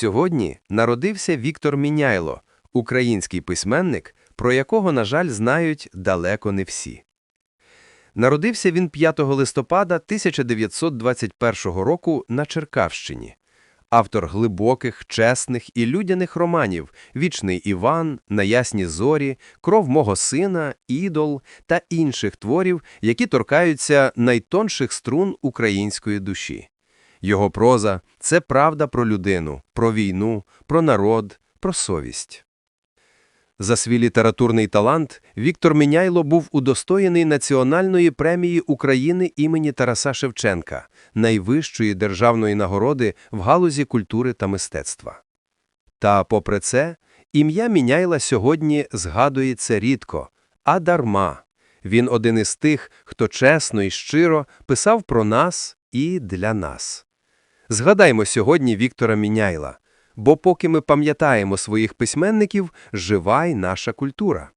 Сьогодні народився Віктор Міняйло, український письменник, про якого, на жаль, знають далеко не всі. Народився він 5 листопада 1921 року на Черкавщині. Автор глибоких, чесних і людяних романів «Вічний Іван», «На ясні зорі», «Кров мого сина», «Ідол» та інших творів, які торкаються найтонших струн української душі. Його проза – це правда про людину, про війну, про народ, про совість. За свій літературний талант Віктор Міняйло був удостоєний Національної премії України імені Тараса Шевченка, найвищої державної нагороди в галузі культури та мистецтва. Та, попри це, ім'я Міняйла сьогодні згадується рідко, а дарма. Він один із тих, хто чесно і щиро писав про нас і для нас. Згадаймо сьогодні Віктора Міняйла, бо поки ми пам'ятаємо своїх письменників, жива й наша культура.